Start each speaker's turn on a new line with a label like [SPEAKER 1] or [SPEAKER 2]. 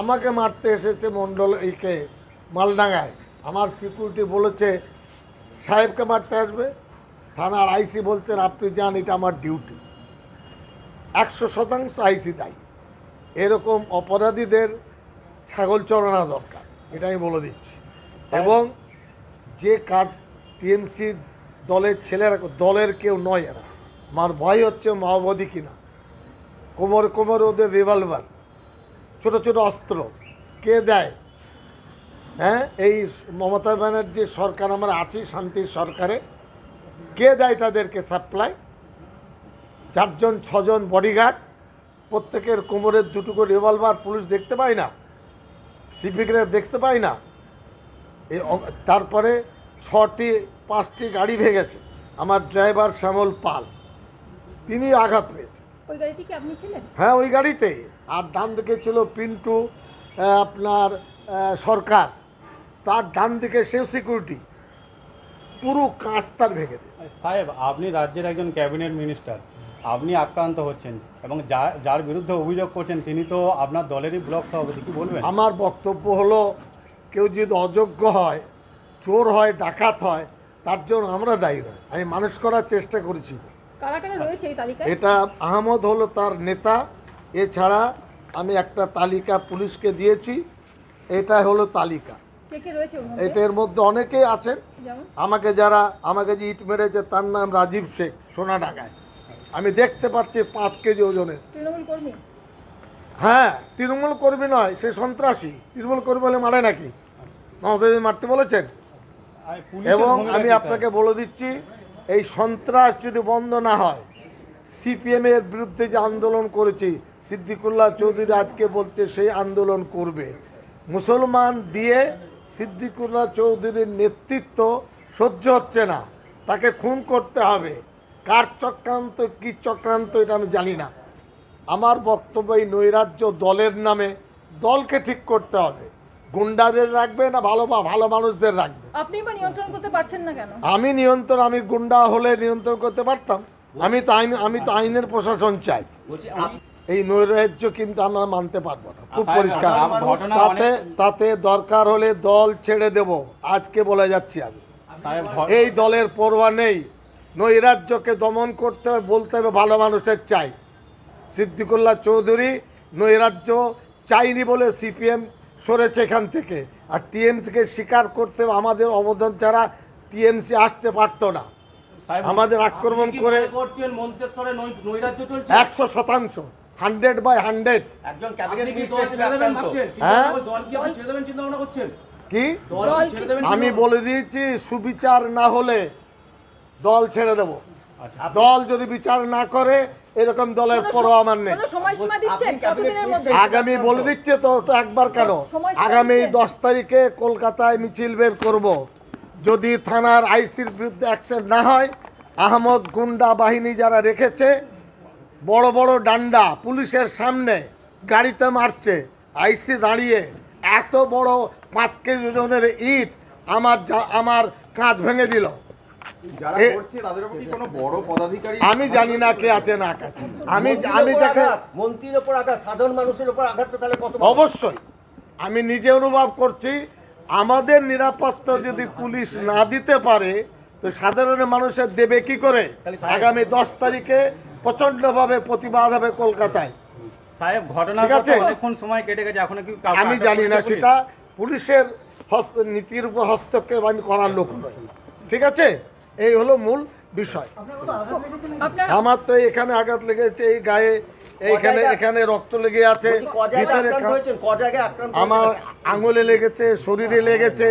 [SPEAKER 1] আমাকে মারতে এসেছে মণ্ডল এইকে মালডাঙ্গায়। আমার সিকিউরিটি বলেছে সাহেবকে মারতে আসবে। থানার আইসি বলছেন আপনি যান এটা আমার ডিউটি একশো শতাংশ আইসি দায়ী। এরকম অপরাধীদের ছাগল চড়ানো দরকার এটা আমি বলে দিচ্ছি। এবং যে কাজ টিএমসি দলের ছেলেরা দলের কেউ নয় এরা। আমার ভয় হচ্ছে মাওবাদী কিনা। কোমর কোমর ওদের রিভলভার ছোট ছোট অস্ত্র। কে দেয়? হ্যাঁ? এই মমতা ব্যানার্জির সরকার আমরা আছি শান্তির সরকারে। কে দেয় তাদেরকে সাপ্লাই চারজন, ছজন বডিগার্ড প্রত্যেকের কোমরের দুটো করে রিভলভার পুলিশ দেখতে পায় না। সিভিকরা দেখতে পায় না। এই তারপরে ছটি, পাঁচটি গাড়ি ভেঙেছে। আমার ড্রাইভার শ্যামল পাল। তিনি আঘাত পেয়েছে।
[SPEAKER 2] ওই গাড়িতে কি আপনি ছিলেন?
[SPEAKER 1] হ্যাঁ ওই গাড়িতে। আর ডান দিকে ছিল পিন্টু আপনার সরকার। তার ডান দিকে সেও সিকিউরিটি পুরো কাঁচ তার ভেঙে দিয়েছে।
[SPEAKER 3] সাহেব আপনি রাজ্যের একজন ক্যাবিনেট মিনিস্টার। আপনি আক্রান্ত হচ্ছেন এবং যা- যার বিরুদ্ধে অভিযোগ করছেন তিনি তো আপনার দলেরই ব্লক সভাপতি কি বলবেন?
[SPEAKER 1] আমার বক্তব্য হলো কেউ যদি অযোগ্য হয় চোর হয় ডাকাত হয় তার জন্য আমরা দায়ী নয়। আমি মানুষ করার চেষ্টা করেছি।
[SPEAKER 2] কারা কারা রয়েছে এই তালিকায়?
[SPEAKER 1] এটা আহমদ হলো তার নেতা। এছাড়া আমি একটা তালিকা পুলিশকে দিয়েছি। এটা হলো তালিকা।
[SPEAKER 2] কে কে রয়েছে ওর মধ্যে?
[SPEAKER 1] এটার মধ্যে অনেকেই আছেন। আমাকে যারা আমাকে যে ইট মেরেছে তার নাম রাজীব শেখ সোনাডাঙ্গায়। আমি দেখতে পাচ্ছি পাঁচ কেজি ওজনের হ্যাঁ তৃণমূল কর্মী নয় সে সন্ত্রাসী। তৃণমূল কর্মী বলে মারে নাকি? মমতা মারতে বলেছেন? এবং আমি আপনাকে বলে দিচ্ছি এই সন্ত্রাস যদি বন্ধ না হয় সিপিএমের বিরুদ্ধে যে আন্দোলন করেছি, সিদ্দিকুল্লাহ চৌধুরী আজকে বলছে সেই আন্দোলন করবে। মুসলমান দিয়ে সিদ্দিকুল্লাহ চৌধুরীর নেতৃত্ব সহ্য হচ্ছে না। তাকে খুন করতে হবে। কার চক্রান্ত, কি চক্রান্ত এটা আমি জানি না। আমার বক্তব্য এই নৈরাজ্য দলের নামে। দলকে ঠিক করতে হবে। গুন্ডাদের রাখবে না ভালো বা ভালো মানুষদের রাখবে?
[SPEAKER 2] আপনি বা নিয়ন্ত্রণ করতে পারছেন না কেন?
[SPEAKER 1] আমি নিয়ন্ত্রণ আমি গুন্ডা হলে নিয়ন্ত্রণ করতে পারতাম। আমি তো আইন আমি তো আইনের প্রশাসন চাই। এই নৈরাজ্য কিন্তু আমরা মানতে পারব না। খুব পরিষ্কার।
[SPEAKER 3] ঘটনা- ঘটনা
[SPEAKER 1] তাতে তাতে দরকার হলে দল ছেড়ে দেব। আজকে বলে যাচ্ছি আমি। এই দলের পরোয়া নেই। নৈরাজ্যকে দমন করতে হবে বলতে হবে ভালো মানুষের চাই। সিদ্দিকুল্লাহ চৌধুরী নৈরাজ্য চাইনি বলে সিপিএম সরেছে এখান থেকে। আর টিএমসিকে স্বীকার করতে আমাদের অবদান ছাড়া টিএমসি আসতে পারতো না। আমাদের আক্রমণ করে একশো শতাংশ। Hundred by hundred.
[SPEAKER 4] কি
[SPEAKER 1] হ্যাঁ? আমি বলে দিয়েছি সুবিচার না হলে দল ছেড়ে দেব।
[SPEAKER 3] আচ্ছা।
[SPEAKER 1] দল যদি বিচার না করে এরকম দলের পরোয়া আমার নেই। আগামী বলে দিচ্ছে তো ওটা একবার কেন? আগামী দশ তারিখে কলকাতায় মিছিল বের করব। যদি থানার আইসির বিরুদ্ধে অ্যাকশন না হয় আহমদ গুন্ডা বাহিনী যারা রেখেছে বড় বড় ডান্ডা পুলিশের সামনে গাড়িতে মারছে আইসি দাঁড়িয়ে এত বড় পাঁচ কেজি ওজনের ইট আমার আমার কাঁধ ভেঙে দিল। আমি জানি না কে আছে না আছে। আমি আমি
[SPEAKER 4] মন্ত্রীর
[SPEAKER 1] যাকে
[SPEAKER 4] আঘাত, মন্ত্রীর ওপর আঘাত সাধারণ মানুষের ওপর আঘাত তো তাহলে কত
[SPEAKER 1] অবশ্যই। আমি নিজে অনুভব করছি আমাদের নিরাপত্তা যদি পুলিশ না দিতে পারে তো সাধারণ মানুষের দেবে কি করে? আগামী দশ তারিখে প্রচণ্ডভাবে প্রতিবাদ হবে কলকাতায়।
[SPEAKER 3] সাহেব ঘটনা
[SPEAKER 1] ঠিক আছে?
[SPEAKER 3] অনেকক্ষণ সময় কেটে গেছে এখনও কি
[SPEAKER 1] আমি
[SPEAKER 3] আটক
[SPEAKER 1] জানি না সেটা। পুলিশের হস্ত নীতির উপর হস্তক্ষেপ আমি করার লোক নই। ঠিক আছে? এই হলো মূল বিষয় আমার তো এখানে আঘাত লেগেছে এই গায়ে এইখানে এখানে রক্ত লেগে আছে ভিতরে আমার? আঙুলে লেগেছে শরীরে লেগেছে